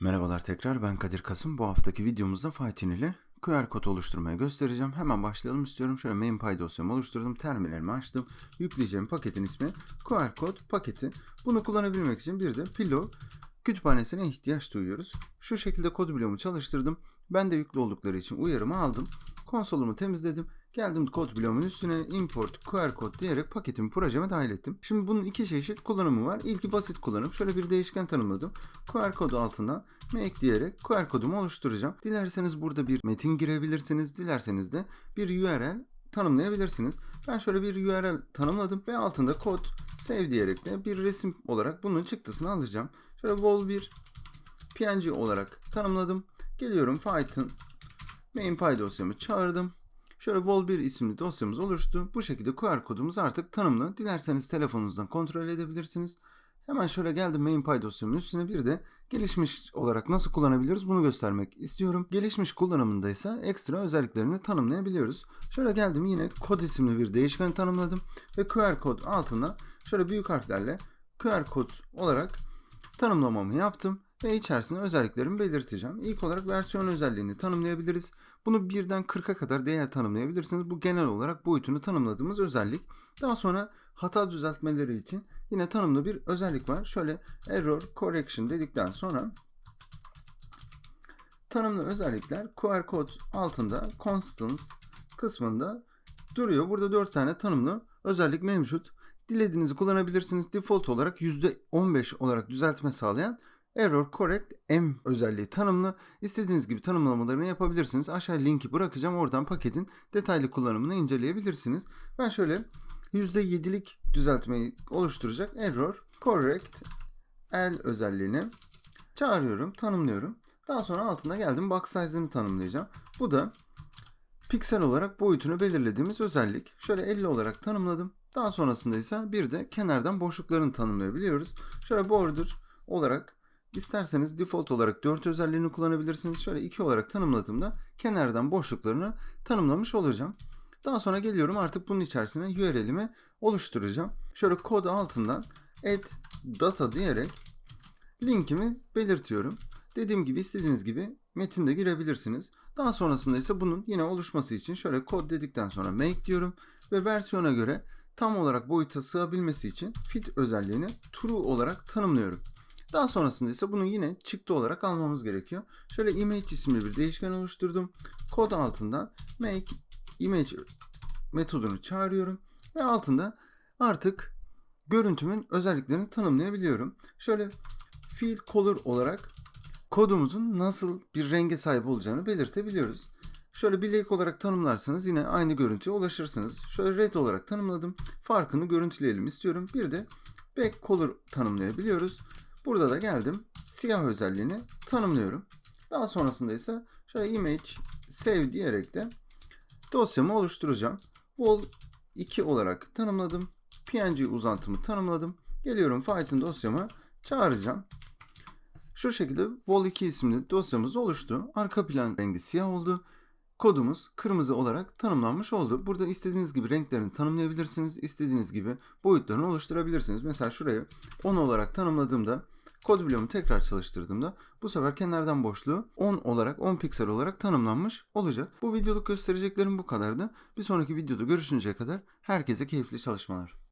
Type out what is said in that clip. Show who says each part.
Speaker 1: Merhabalar tekrar ben Kadir Kasım. Bu haftaki videomuzda Python ile QR kod oluşturmayı göstereceğim. Hemen başlayalım istiyorum. Şöyle MainPy dosyamı oluşturdum. Terminalimi açtım. Yükleyeceğim paketin ismi QR kod paketi. Bunu kullanabilmek için bir de Pillow kütüphanesine ihtiyaç duyuyoruz. Şu şekilde kod bloğumu çalıştırdım. Ben de yüklü oldukları için uyarımı aldım. Konsolumu temizledim. Geldim kod bloğumun üstüne import QR kod diyerek paketimi projeme dahil ettim. Şimdi bunun iki çeşit kullanımı var. İlki basit kullanım. Şöyle bir değişken tanımladım. QR kodu altına make diyerek QR kodumu oluşturacağım. Dilerseniz burada bir metin girebilirsiniz. Dilerseniz de bir URL tanımlayabilirsiniz. Ben şöyle bir URL tanımladım ve altında kod save diyerek de bir resim olarak bunun çıktısını alacağım. Şöyle vol1 png olarak tanımladım. Geliyorum Python MainPy dosyamı çağırdım. Şöyle vol1 isimli dosyamız oluştu. Bu şekilde QR kodumuz artık tanımlı. Dilerseniz telefonunuzdan kontrol edebilirsiniz. Hemen şöyle geldim MainPy dosyamın üstüne bir de gelişmiş olarak nasıl kullanabiliriz bunu göstermek istiyorum. Gelişmiş kullanımında ise ekstra özelliklerini tanımlayabiliyoruz. Şöyle geldim yine kod isimli bir değişken tanımladım ve QR kod altına şöyle büyük harflerle QR kod olarak tanımlamamı yaptım ve içerisine özelliklerimi belirteceğim. İlk olarak versiyon özelliğini tanımlayabiliriz. Bunu birden 40'a kadar değer tanımlayabilirsiniz. Bu genel olarak boyutunu tanımladığımız özellik. Daha sonra hata düzeltmeleri için yine tanımlı bir özellik var. Şöyle error correction dedikten sonra tanımlı özellikler QR kod altında constants kısmında duruyor. Burada 4 tane tanımlı özellik mevcut. Dilediğinizi kullanabilirsiniz. Default olarak %15 olarak düzeltme sağlayan Error Correct M özelliği tanımlı. İstediğiniz gibi tanımlamalarını yapabilirsiniz. Aşağı linki bırakacağım. Oradan paketin detaylı kullanımını inceleyebilirsiniz. Ben şöyle %7'lik düzeltmeyi oluşturacak Error Correct L özelliğini çağırıyorum, tanımlıyorum. Daha sonra altına geldim box size'ını tanımlayacağım. Bu da piksel olarak boyutunu belirlediğimiz özellik. Şöyle 50 olarak tanımladım. Daha sonrasında ise bir de kenardan boşluklarını tanımlayabiliyoruz. Şöyle border olarak isterseniz default olarak 4 özelliğini kullanabilirsiniz. Şöyle 2 olarak tanımladığımda kenardan boşluklarını tanımlamış olacağım. Daha sonra geliyorum artık bunun içerisine URL'imi oluşturacağım. Şöyle kod altından add data diyerek linkimi belirtiyorum. Dediğim gibi istediğiniz gibi metinde girebilirsiniz. Daha sonrasında ise bunun yine oluşması için şöyle kod dedikten sonra make diyorum ve versiyona göre tam olarak boyuta sığabilmesi için fit özelliğini true olarak tanımlıyorum. Daha sonrasında ise bunu yine çıktı olarak almamız gerekiyor. Şöyle image isimli bir değişken oluşturdum. Kod altından make image metodunu çağırıyorum ve altında artık görüntümün özelliklerini tanımlayabiliyorum. Şöyle fill color olarak kodumuzun nasıl bir renge sahip olacağını belirtebiliyoruz. Şöyle bir lake olarak tanımlarsanız yine aynı görüntüye ulaşırsınız. Şöyle red olarak tanımladım. Farkını görüntüleyelim istiyorum. Bir de back color tanımlayabiliyoruz. Burada da geldim. Siyah özelliğini tanımlıyorum. Daha sonrasında ise şöyle image save diyerek de dosyamı oluşturacağım. Vol 2 olarak tanımladım. PNG uzantımı tanımladım. Geliyorum Python dosyamı çağıracağım. Şu şekilde Vol2 isimli dosyamız oluştu. Arka plan rengi siyah oldu. Kodumuz kırmızı olarak tanımlanmış oldu. Burada istediğiniz gibi renklerini tanımlayabilirsiniz. İstediğiniz gibi boyutlarını oluşturabilirsiniz. Mesela şurayı 10 olarak tanımladığımda kod bloğumu tekrar çalıştırdığımda bu sefer kenardan boşluğu 10 olarak 10 piksel olarak tanımlanmış olacak. Bu videoluk göstereceklerim bu kadardı. Bir sonraki videoda görüşünceye kadar herkese keyifli çalışmalar.